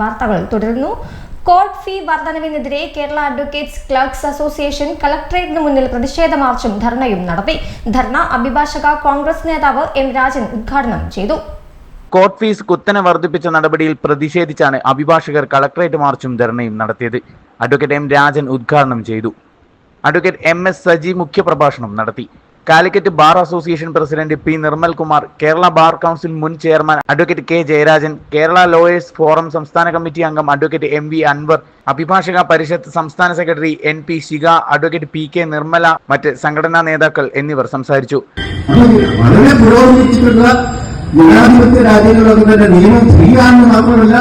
വാർത്തകൾ തുടരുന്നു. Court fee വർധനവിനെതിരെ കേരള അഡ്വക്കേറ്റ്സ് ക്ലർക്സ് അസോസിയേഷൻ കളക്ടറേറ്റിന് മുന്നിൽ പ്രതിഷേധ മാർച്ചും ധർണയും നടത്തി. ധർണ അഭിഭാഷക കോൺഗ്രസ് നേതാവ് എം രാജൻ ഉദ്ഘാടനം ചെയ്തു. കോർട്ട് ഫീസ് കുത്തനെ വർദ്ധിപ്പിച്ച നടപടിയിൽ പ്രതിഷേധിച്ചാണ് അഭിഭാഷകർ കളക്ടറേറ്റ് മാർച്ചും ധർണയും നടത്തിയത്. അഡ്വക്കേറ്റ് എം രാജൻ ഉദ്ഘാടനം ചെയ്തു. അഡ്വക്കേറ്റ് എം എസ് സജി മുഖ്യപ്രഭാഷണം നടത്തി. Calicut Bar Association president P Nirmal Kumar Kerala Bar Council മുൻ chairman advocate K Jayarajan Kerala Lawyers Forum സംസ്ഥാന കമ്മിറ്റി അംഗം advocate M V Anwar Abhibhashaka Parishad സംസ്ഥാന secretary N P Shikha advocate P K Nirmala മറ്റ് സംഘടനാ നേതാക്കൾ എന്നിവർ സംസാരിച്ചു. വളരെ ജനാധിപത്യ രാജ്യങ്ങളൊക്കെ തന്നെ നിയമം ഫ്രീ മാത്രമല്ല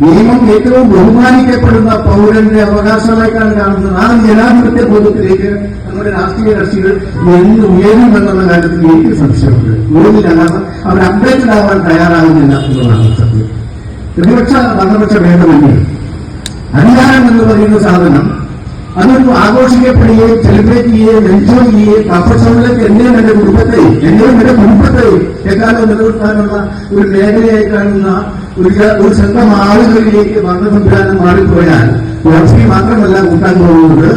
നിയമം ഏറ്റവും ബഹുമാനിക്കപ്പെടുന്ന പൗരന്റെ അവകാശമായിട്ടാണ് കാണുന്നത്. ആ ജനാധിപത്യ ബോധത്തിലേക്ക് നമ്മുടെ രാഷ്ട്രീയ കക്ഷികൾ എന്ന് ഉയരുമെന്നുള്ള കാര്യത്തിൽ എനിക്ക് സംശയമുണ്ട്. കാരണം അവർ അപ്ഡേറ്റഡ് ആവാൻ തയ്യാറാകുന്നില്ല എന്നുള്ളതാണ് സത്യം. പ്രതിപക്ഷ ഭരണപക്ഷ ഭേദമന്യേ. അധികാരം എന്ന് പറയുന്ന സാധനം അതൊരു ആഘോഷിക്കപ്പെടുകയും സെലിബ്രേറ്റ് ചെയ്യുകയും എൻജോയ് ചെയ്യുകയും കപ്പച്ചവലക്ക് എന്നെയും എന്റെ കുടുംബത്തെയും എന്നെയും എന്റെ കുടുംബത്തെയും എക്കാലം നിലനിർത്താനുള്ള ഒരു മേഖലയായി കാണുന്ന ഒരു സംഘം ആളുകളിലേക്ക് വന്ന സംവിധാനം മാറിപ്പോയാൽ ലക്ഷ്മി മാത്രമല്ല കൂട്ടാൻ പോകുന്നത്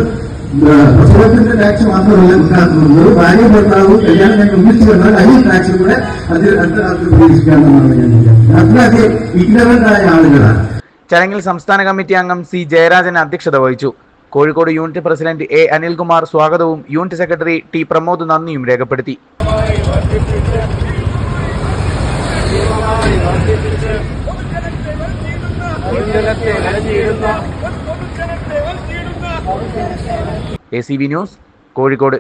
പ്രസവത്തിന്റെ ടാക്സ് മാത്രമല്ല കൂട്ടാൻ പോകുന്നത്. ഭാര്യ ഭർത്താവും കല്യാണം ഞാൻ ഒന്നിച്ചു വന്നാൽ അതിൽ ടാക്സ് കൂടെ അതിൽ അതിനകത്ത് പ്രതീക്ഷിക്കാമെന്നാണ് ഞാൻ വിചാരിക്കുന്നത്. അത്രയധികം ഇഗ്നറന്റ് ആയ ആളുകളാണ്. ചടങ്ങിൽ സംസ്ഥാന കമ്മിറ്റി അംഗം സി ജയരാജൻ അധ്യക്ഷത വഹിച്ചു. Kozhikode unit president A Anilkumar സ്വാഗതവും യൂണിറ്റ് സെക്രട്ടറി ടി പ്രമോദ് നന്ദിയും രേഖപ്പെടുത്തി. A C V news Kozhikode